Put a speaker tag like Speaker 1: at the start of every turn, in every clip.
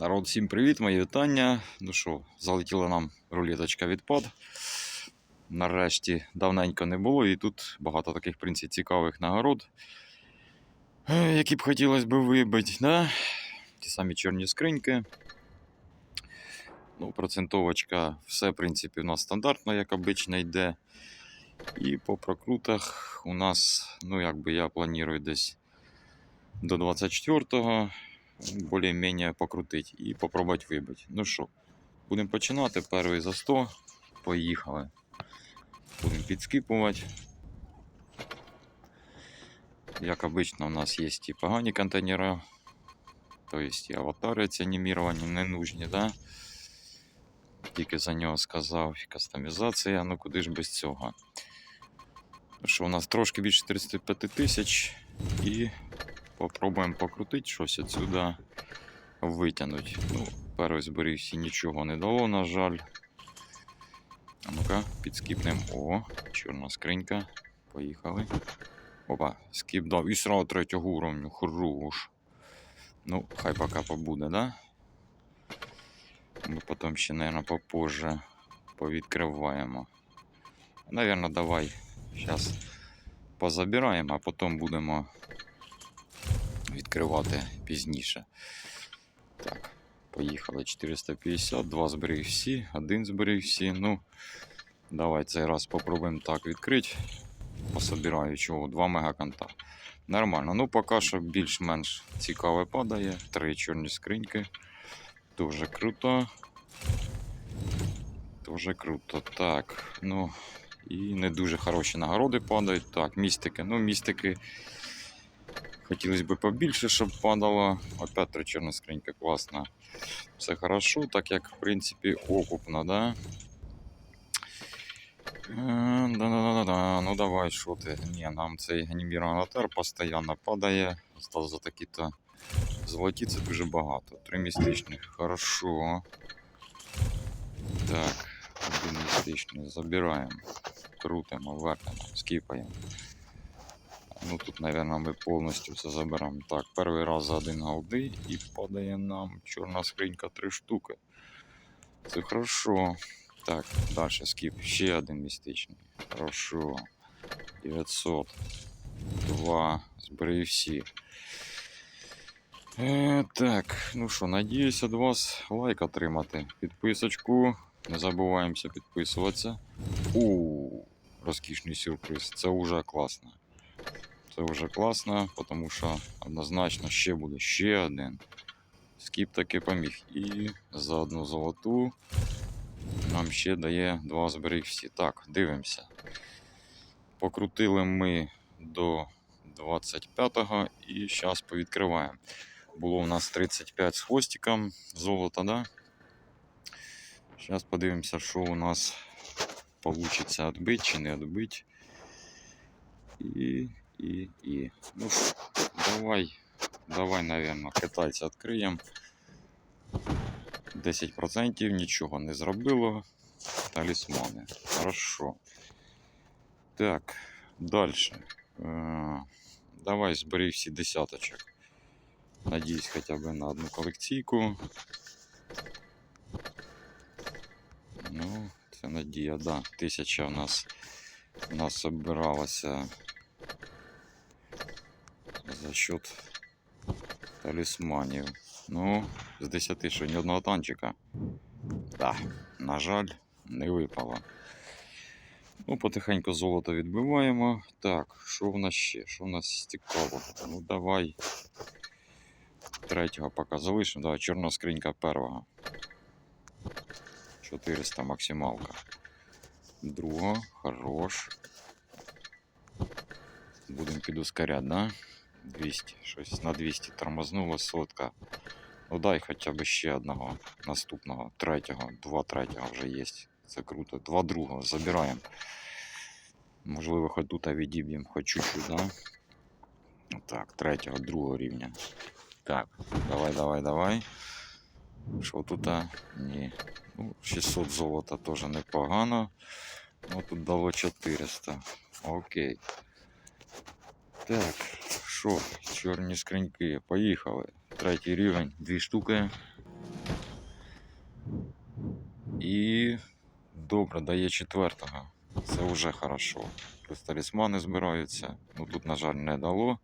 Speaker 1: Народ, всім привіт, мої вітання. Ну що, залетіла нам рулеточка відпад. Нарешті давненько не було, і тут багато таких, в принципі, цікавих нагород, е, які б хотілося б вибити. Да? Ті самі чорні скриньки. Ну, процентовочка, все, в принципі, у нас стандартно, як обично, йде. І по прокрутах у нас, ну, якби я планую десь до 24-го більш-менш покрутити і попробувати вибити. Ну що, будемо починати. Перший за 100. Поїхали. Будемо підскипувати. Як обично, у нас є і погані контейнери. Тобто і аватари ці аніміровані не нужні, да? Тільки за нього сказав. Кастомізація, ну куди ж без цього. Що, у нас трошки більше 35 тисяч і Попробуємо покрутити щось отсюда витягнути. Ну, перший зберігся нічого не дало, на жаль. А ну-ка, підскіпнемо. О, чорна скринька. Поїхали. Опа, скіп дав. І сразу третього уровню. Хорош. Ну, хай пока побуде, да? Ми потім ще, наверное, попозже повідкриваємо. Наверно, давай зараз позабираємо, а потім будемо відкривати пізніше. Так, поїхали 450, два зберіг всі, один зберіг всі. Ну, давай цей раз попробуємо так відкрити. Пособираю чого, 2 мегаканта. Нормально. Ну, поки що більш-менш цікаве падає. Три чорні скриньки. Дуже круто. Дуже круто. Так, ну. І не дуже хороші нагороди падають. Так, містики. Ну, містики. Хотілося б побільше, щоб падало. Опять три чорна скринька класна. Все хорошо, так як, в принципі, окупно, да? Е, Да-да-да-да. Ну давай, що ти? Ні, нам цей анімірований атар постійно падає. Став за такі-то золоті, це дуже багато. Три містичних. Хорошо. Так, один містичний. Забираємо. Крутимо, вертимо, скіпаємо. Ну тут, наверное, ми повністю все заберемо. Так, перший раз за один голди і падає нам чорна скринька три штуки. Це хорошо. Так, далі скіп. Ще один містичний. Хорошо. 900. Два. Збери всі. Е, так, ну що, надіюся від вас лайк отримати. Підписочку. Не забуваємося підписуватися. У, розкішний сюрприз. Це вже класно. Це вже класно, тому що однозначно ще буде ще один. Скіп таки поміг. І за одну золоту нам ще дає два зберіг. Так, дивимося. Покрутили ми до 25-го і зараз повідкриваємо. Було у нас 35 з хвостиком золота, да? Зараз подивимося, що у нас вийде відбити чи не відбити. І і, і. Ну, давай, давай, наверное, китайця відкриємо. 10% нічого не зробило. Талісмани. Хорошо. Так, далі. Е, давай збери всі десяточок. Надіюсь, хоча б на одну колекційку. Ну, це надія, да. Тисяча у нас у нас збиралася за счет талісманів. Ну, з 10 що ні одного танчика. Да, на жаль, не випало. Ну, потихеньку золото відбиваємо. Так, що в нас ще? Що в нас цікаво? Ну, давай. Третього поки залишимо. Давай, чорна скринька першого. 400 максималка. Другого, хорош. Будемо підускоряти, да? 200, щось на 200 тормознуло сотка. Ну дай хоча б ще одного наступного, третього, два третього вже є. Це круто. Два другого забираємо. Можливо, хоч тут відіб'ємо хоч чуть-чуть, да? Так, третього, другого рівня. Так, давай, давай, давай. Що тут? Ні. Ну, 600 золота теж непогано. Ну тут дало 400. Окей. Так, що, чорні скриньки, поїхали. Третій рівень, дві штуки. І добре, дає четвертого. Це вже хорошо. Плюс талісмани збираються. Ну тут, на жаль, не дало.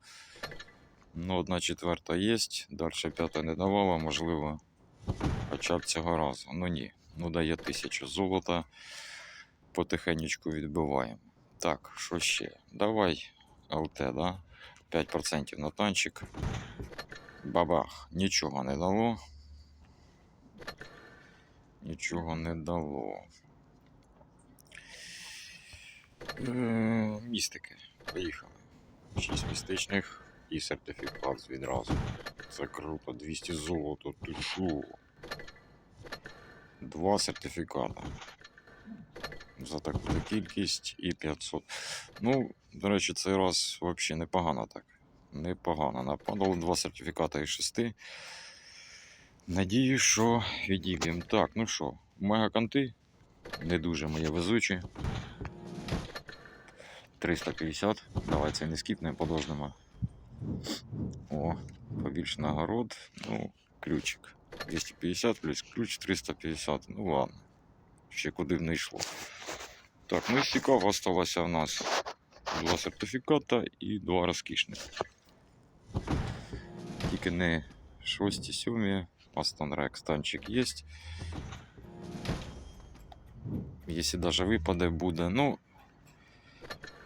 Speaker 1: Ну, одна четверта є, далі п'ята не давала, можливо, хоча б цього разу. Ну ні, ну дає тисячу золота. Потихенечку відбиваємо. Так, що ще? Давай ЛТ, да? 5% на танчик. Бабах, нічого не дало. Нічого не дало. Е, містики. Поїхали. 6 містичних і сертифікат відразу. Це круто, 200 золота, ти шо? Два сертифіката. За таку кількість і 500. Ну, до речі, цей раз взагалі непогано так. Непогано. Нападало два сертифіката із шести. Надію, що відіб'ємо. Так, ну що, мегаканти. Не дуже моє везучі. 350. Давай це не скіпнемо, подождемо. О, побільше нагород. Ну, ключик. 250 плюс ключ 350. Ну ладно. Ще куди б не йшло. Так, ну і цікаво осталося в нас два сертифіката і два розкішних. Тільки не шості, сьомі. Астон Рекс танчик є. Якщо навіть випаде, буде. Ну.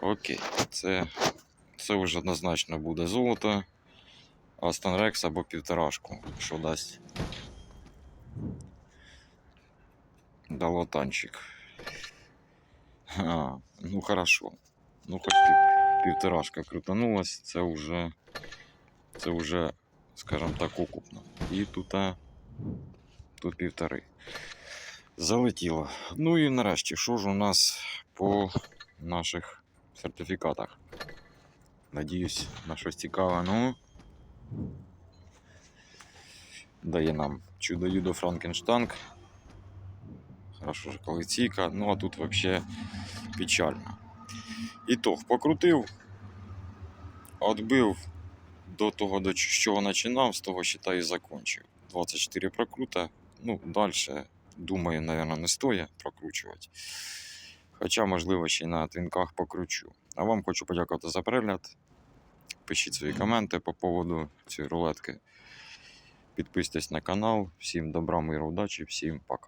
Speaker 1: Окей, це, це вже однозначно буде золото. Астон Рекс або півторашку, що дасть. Дало танчик. А, ну хорошо. Ну хоч пів- півторашка крутанулась, це вже, це вже, скажімо так, окупно. І тут, тут півтори. Залетіло. Ну і нарешті, що ж у нас по наших сертифікатах? Надіюсь, на щось цікаве. Ну. Дає нам чудо-юдо Франкенштанг. Хорошо ж колекційка. Ну а тут взагалі печально. Ітог покрутив, отбив до того, до чого починав, з того считай і закончив. 24 прокрута. Ну, далі, думаю, мабуть, не стоїть прокручувати. Хоча, можливо, ще й на твінках покручу. А вам хочу подякувати за перегляд. Пишіть свої коменти по поводу цієї рулетки. Підписуйтесь на канал. Всім добра, миру, удачі, всім пока.